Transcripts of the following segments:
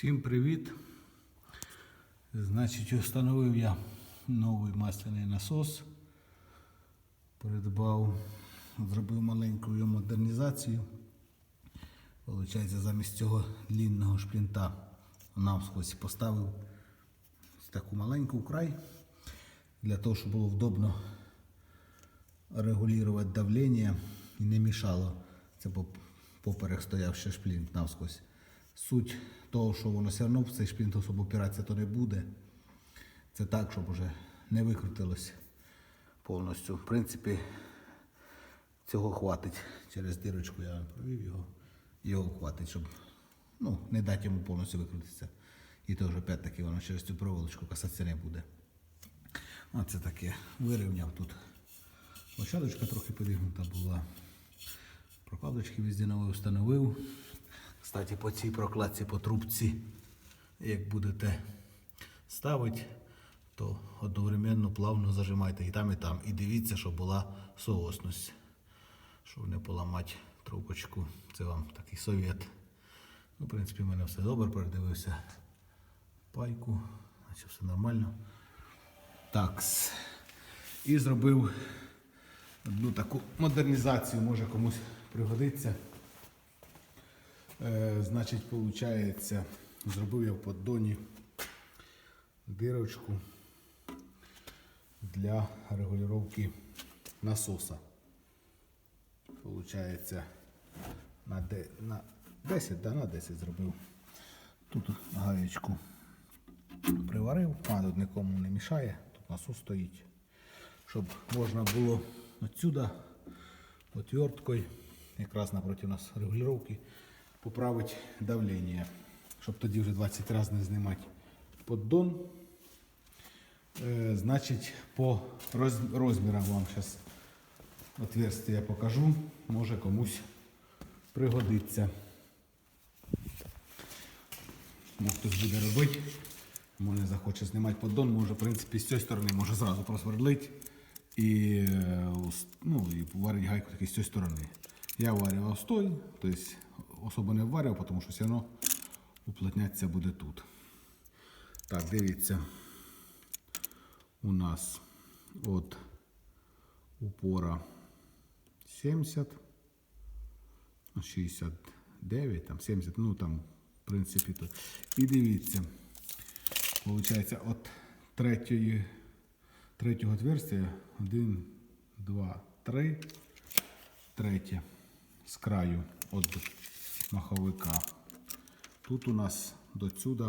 Всім привіт! Значить, встановив я новий масляний насос. Придбав, зробив маленьку його модернізацію. Получається, замість цього длінного шплінта навскось поставив таку маленьку вкрай, для того, щоб було вдобно регулювати давлення і не мішало. Це поп- поперек стояв ще шплінт навскось. Суть того, що воно все одно в цей шплінт особо опиратися то не буде. Це так, щоб вже не викрутилось повністю. В принципі, цього хватить. Через дирочку я провів його. Його хватить, щоб ну, не дати йому повністю викрутитися. І теж опять-таки воно через цю проволочку касатися не буде. Оце таке. Вирівняв тут. Площадочка трохи підігнута була. Прокладочки везде нові встановив. Кстати, по цій прокладці по трубці, як будете ставити, то одновременно плавно зажимайте і там, і там. І дивіться, щоб була соосність. Щоб не поламати трубочку. Це вам такий совет. Ну, в принципі, в мене все добре, передивився пайку, значить все нормально. Так. І зробив одну таку модернізацію, може комусь пригодиться. Е, значить, виходить, зробив я в поддоні дирочку для регулювання насоса. Получається, на, де, на 10, да, на 10 зробив. Тут гаєчку приварив, а тут нікому не мішає, тут насос стоїть. Щоб можна було отсюда отверткою, якраз напроти нас регулювання, поправити давлення. Щоб тоді вже 20 разів не знімати поддон. Е, значить, по розмірам вам зараз отверстие покажу. Може комусь пригодиться. Може хтось буде робити. Може захоче знімати поддон, може, в принципі, з цієї сторони може зразу просвердлити і, е, ну, і варить гайку таки з цієї сторони. Я варював стой, тобто особо не варював, тому що все одно уплотнятися буде тут. Так, дивіться. У нас от упора 70, 69, там 70, ну там, в принципі, тут. І дивіться, виходить, от третьої, третього отверстия 1, 2, 3, третє з краю від маховика. Тут у нас до сюди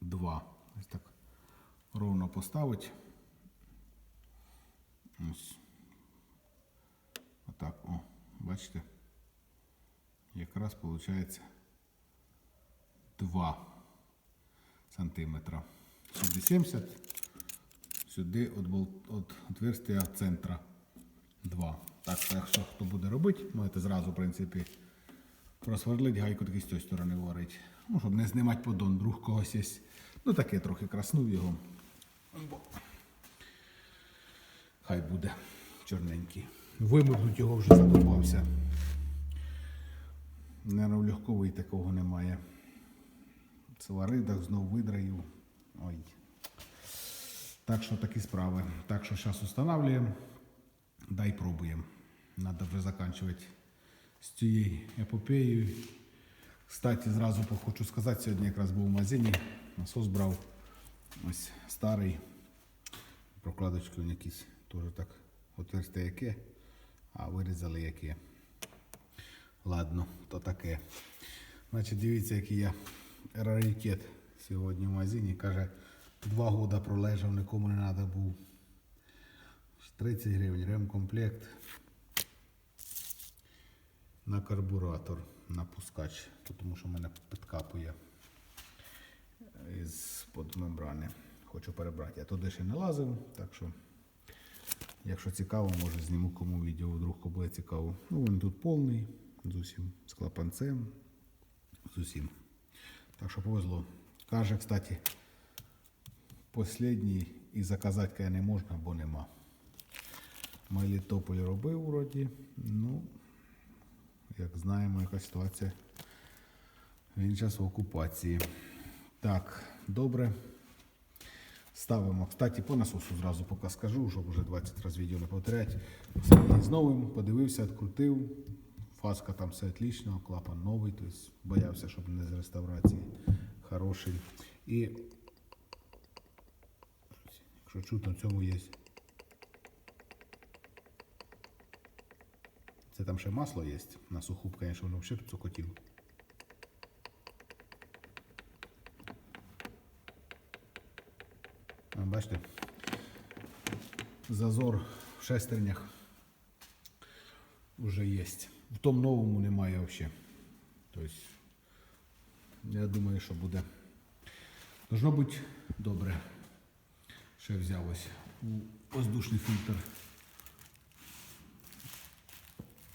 2. Ось так ровно поставить. Ось. Отак, о, бачите? Якраз виходить 2 сантиметра. Сюди 70, сюди бол- отверстия центра 2. Так, так що хто буде робити, можете зразу, в принципі, просверлить гайку таки з цієї сторони варить. Ну, щоб не знімати подон, друг когось є. Ну таке трохи краснув його. Хай буде чорненький. Вимикнуть його вже задумався. Наверно, легковий такого немає. Целаридах знов видраїв. Ой. Так що такі справи. Так що зараз встановлюємо. Дай пробуємо. Надо вже закінчувати з цією епопеєю. Кстати, зразу хочу сказати, сьогодні якраз був в магазині, насос брав ось старий. Прокладочки він якісь теж так отверсте яке, а вирізали яке. Ладно, то таке. Значить, дивіться, який я раритет сьогодні в магазині. Каже, два роки пролежав, нікому не треба був. 30 гривень, ремкомплект на карбуратор, на пускач, тому що в мене підкапує із под мембрани. Хочу перебрати. Я туди ще не лазив, так що, якщо цікаво, може зніму кому відео, вдруг буде цікаво. Ну, він тут повний, з усім, з клапанцем, з усім. Так що повезло. Каже, кстати, Послідній і заказати не можна, бо нема. Мелітополь робив вроді. Ну, як знаємо, яка ситуація Він зараз в окупації. Так, добре. Ставимо. Кстати, по насосу зразу поки скажу, щоб вже 20 разів відео не повторять. З новим, подивився, відкрутив. Фаска там все отлично, клапан новий, тобто боявся, щоб не з реставрації. Хороший. І якщо чутно, в цьому є. Там ще масло є. На суху, звісно, воно взагалі цокотіло. Бачите, зазор в шестернях вже є. В тому новому немає взагалі. Тобто, я думаю, що буде. Должно бути добре. Ще взяв ось у воздушний фільтр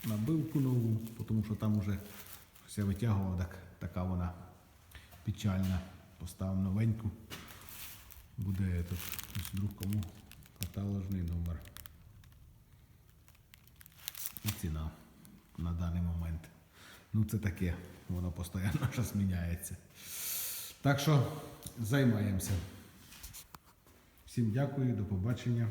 набивку нову, тому що там вже все витягував, так, така вона печальна. Поставив новеньку. Буде этот, ось вдруг кому каталожний номер. І ціна на даний момент. Ну це таке, воно постійно щось міняється. Так що займаємося. Всім дякую, до побачення.